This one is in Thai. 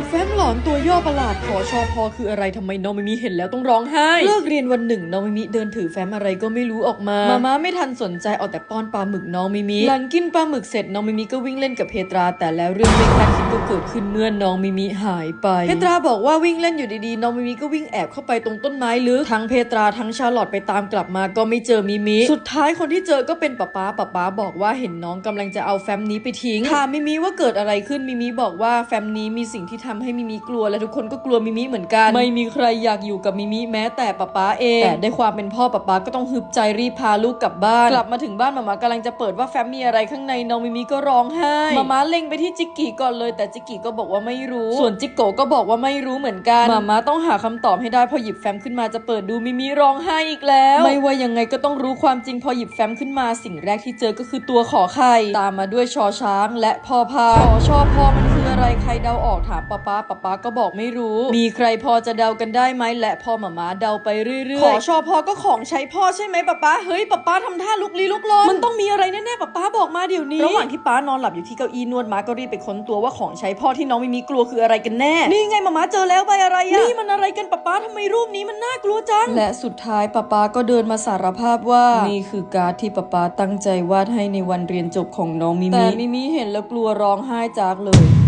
ดแฟ้มหลอนตัวย่อประหลาดขอชอพอคืออะไรทำไมน้องมิมิเห็นแล้วต้องร้องไห้ เลิกเรียนวันหนึ่งน้องมิมิเดินถือแฟ้มอะไรก็ไม่รู้ออกมา มาม่าไม่ทันสนใจเอาแต่ป้อนปลาหมึกน้องมิมิหลังกินปลาหมึกเสร็จน้องมิมิก็วิ่งเล่นกับเพตรา แต่แล้วเรื่องไม่คาดคิดก็เกิดขึ้นเมื่อน้องมิมิหายไป เพตราบอกว่าวิ่งเล่นอยู่ดีๆน้องมิมิก็วิ่งแอบเข้าไปตรงต้นไม้ลึกทั้งเพตราทั้งชาลอตไปตามกลับมาก็ไม่เจอมิมิสุดท้ายคนที่เจอก็เป็นป๊าป๊าป๊าป๊าบอกว่าเห็นน้องกำลังจะเอาแฟ้มนี้ไปทิ้งถามมิมิว่าเกิดอะไรขึ้นมิมิบอกว่าแฟ้มนี้มีสิ่งที่ทำให้มิมิกลัวและทุกคนก็กลัวมิมิเหมือนกัน ไม่มีใครอยากอยู่กับมิมิแม้แต่ป๊าป๊าเองแต่ด้วยความเป็นพ่อป๊าป๊าก็ต้องฮึบใจรีบพาลูกกลับบ้านกลับมาถึงบ้านมามากำลังจะเปิดว่าแฟ้มมีอะไรข้างในน้องมิมิก็ร้องไห้มาม่าเล็งไปที่จิกกี้ก่อนเลย แต่จิกกี้ก็บอกว่าไม่รู้ ส่วนจิกโกก็บอกว่าไม่รู้เหมือนกันมาม่าต้องหาคำตอบให้ได้พอหยิบแฟ้มขึ้นมาจะเปิดดูมิมิร้องไห้อีกแล้ว ไม่ว่ายังไงก็ต้องรู้ความจริงพอหยิบแฟ้มขึ้นมาสิ่งแรกที่เจอก็คือตัวขอไข่ตามมาด้วยชอช้างและพอพานขอชอพอมัน เดาออกถามป๊าป๊าป๊าป๊าก็บอกไม่รู้ มีใครพอจะเดากันได้ไหมและพอหมาม้าเดาไปเรื่อยๆขอชอพอก็ของใช้พ่อใช่ไหมป๊าป๊าเฮ้ยป๊าป๊าทำท่าลุกลี้ลุกลนมันต้องมีอะไรแน่ๆป๊าป๊าบอกมาเดี๋ยวนี้ระหว่างที่ป๊านอนหลับอยู่ที่เก้าอี้นวดม้าก็รีบไปค้นตัวว่าของใช้พ่อที่น้องมิมีกลัวคืออะไรกันแน่นี่ไงหมาม้าเจอแล้วใบอะไรอะนี่มันอะไรกันป๊าป๊าทำไมรูปนี้มันน่ากลัวจังและสุดท้ายป๊าป๊าก็เดินมาสารภาพว่านี่คือการ์ดที่ป๊าป๊าตั้งใจวาดให้ในวันเรียนจบของน้องมิมิแต่มิมิเห็นแล้วกลัวร้องไห้จากเลย